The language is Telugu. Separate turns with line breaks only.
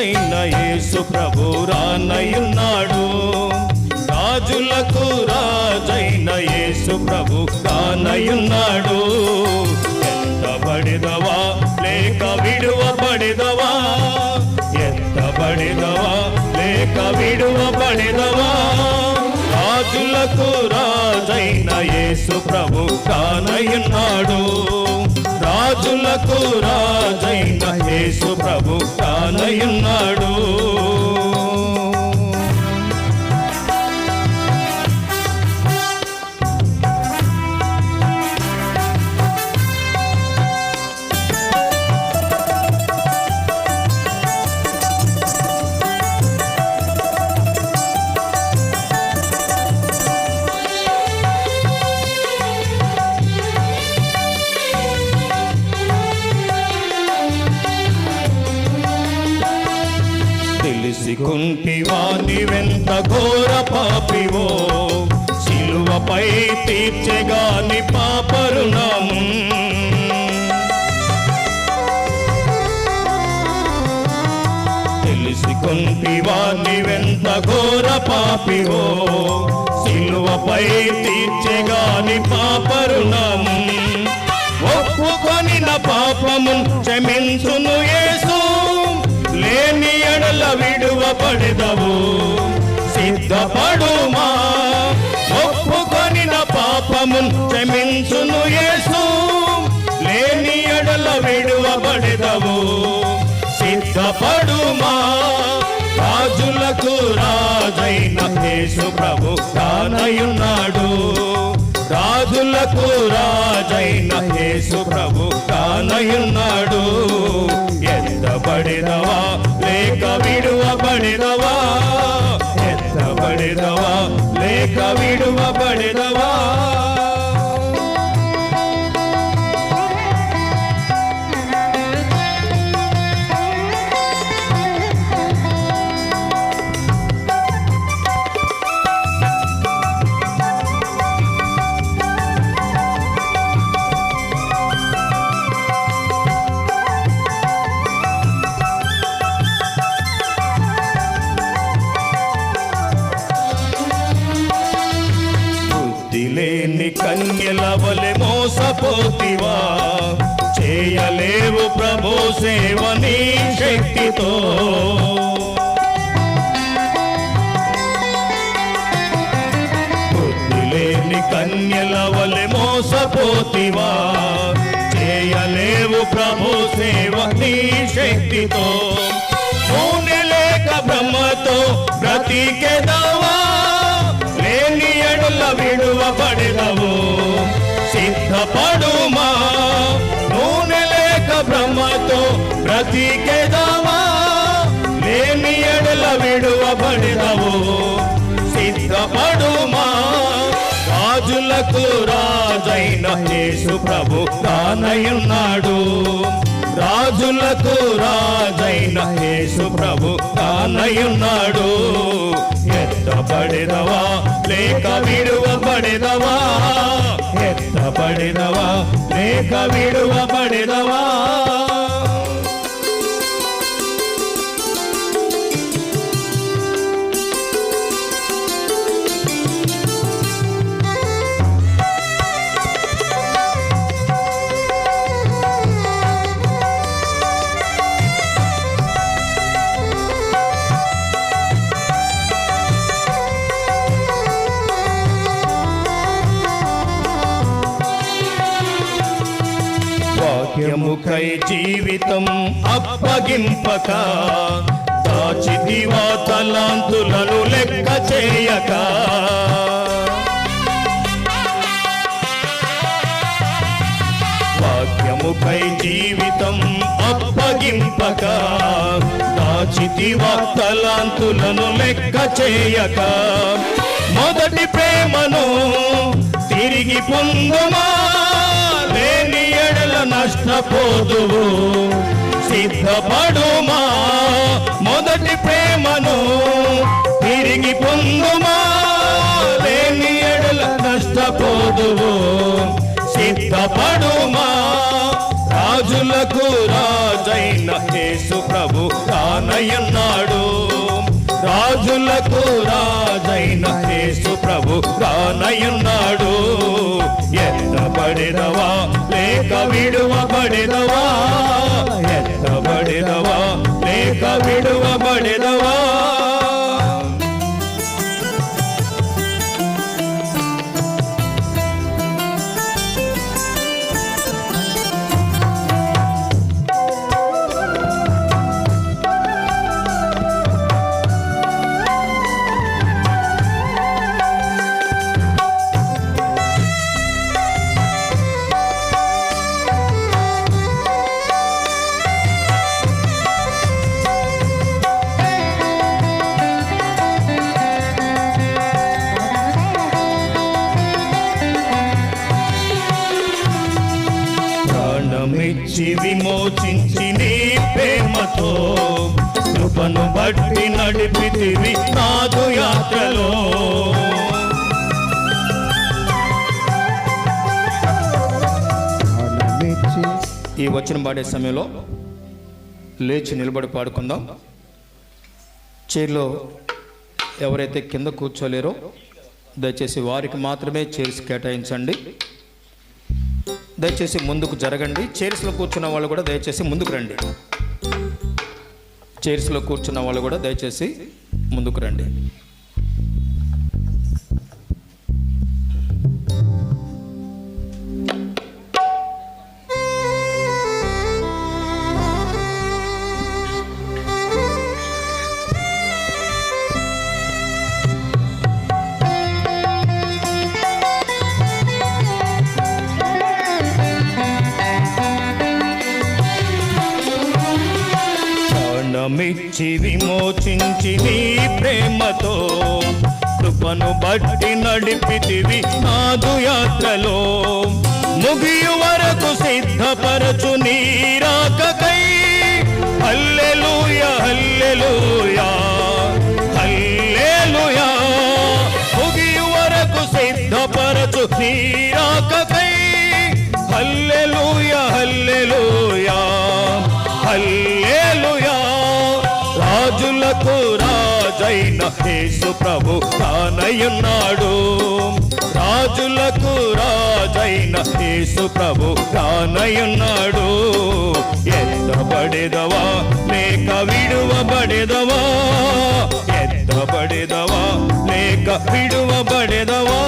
రాజైన యేసు ప్రభు రానయున్నాడు. రాజులకు రాజైన యేసు ప్రభు రానయున్నాడు. పడిదవా? లేక విడువబడిదవా? ఎత్తబడిదవా లేక విడువబడిదవా? రాజులకు రాజైన యేసు ప్రభు కానయున్నాడు రాజులకు రాజైన యేసు ప్రభు కాలయున్నాడు కుంటివా నీవెంత ఘోర పాపివో? శిలువపై తీర్చెగాని పాపరుణము తెలిసి కుంటివా నీవెంత ఘోర పాపివో? శిలువపై తీర్చెగాని పాపరుణము ఒప్పుకొని నా పాపము క్షమించును యేసు విడువబడెదవు సిద్ధపడుమా? ఒప్పుకొని నా పాపము క్షమించును యేసు. లేని ఎడల విడువబడెదవు. సిద్ధపడుమా? రాజులకు రాజైన యేసు ప్రభు కానయున్నాడు రాజులకు రాజైన యేసు ప్రభు కానయున్నాడు ఎత్తబడినవా లేక విడువబడినవా ఎత్తబడినవా లేక విడువబడిన కన్యల మోసపోతివా. చేయలేవు ప్రభు సేవని శక్తితో. బుద్ధి లేని మోసపోతివా. చేయలేవు ప్రభు సేవ నీ శక్తితో. నూనె లేక బ్రహ్మతో బ్రతికెదవా. సిద్ధపడుమా నూనె లేక బ్రహ్మతో బ్రతికేదామా. లేని ఎడల విడువబడినవు. సిద్ధపడుమా. రాజులకు రాజైన యేసు ప్రభు కానయున్నాడు రాజులకు రాజైన యేసు ప్రభు కానయున్నాడు. ఎత్తబడినవా లేక విడువబడినవా ఎత్తబడినవా లేక విడువబడినవా జీవితం అప్పగింపక దాచిదివా తలాంతులను లెక్క చేయక. వాక్యముపై జీవితం అప్పగింపక దాచితివా తలాంతులను లెక్క చేయక. మొదటి ప్రేమను తిరిగి పొందుమా లేని ఎడల నష్టపోదువు. సిద్ధపడుమా? మొదటి ప్రేమను తిరిగి పొందుమా లేని ఎడల నష్టపోదువు. సిద్ధపడుమా? రాజుల రాజులకు రాజైన యేసు ప్రభు రానయ్యన్నాడు రాజులకు రాజైన యేసు ప్రభు రానయ్యన్నాడు ఎత్తబడినవా లేక విడువబడినవా ఎత్తబడినవా లేక విడువబడినవా ప్రాణమిచ్చి విమోచించి నీ ప్రేమతో కృపను బట్టి నడిపితివి నాదు యాత్రలో. ఈ వచ్చిన పాడే సమయంలో లేచి నిలబడి పాడుకుందాం. చైర్లో ఎవరైతే కింద కూర్చోలేరో దయచేసి వారికి మాత్రమే చైర్స్ కేటాయించండి. దయచేసి ముందుకు జరగండి. చైర్స్లో కూర్చున్న వాళ్ళు కూడా దయచేసి ముందుకు రండి. చైర్స్లో కూర్చున్న వాళ్ళు కూడా దయచేసి ముందుకు రండి. విడిచి విమోచించి నీ ప్రేమతో. కృపను బట్టి నడిపితివి నాదు యాత్రలో. ముగియు వరకు సిద్ధపరచు నీ రాకకై. హల్లెలూయ హల్లెలూయా హల్లెలూయా. ముగియు వరకు సిద్ధపరచు నీ రాకకై. హల్లెలూయ హల్లెలూయా హల్లెలూయా. రాజులకు రాజైన యేసు ప్రభు తానయ్యన్నాడు రాజులకు రాజైన యేసు ప్రభు తానయ్యున్నాడు ఎత్తబడేదవా లేక విడువబడేదవా ఎత్తబడేదవా లేక విడువబడేదవా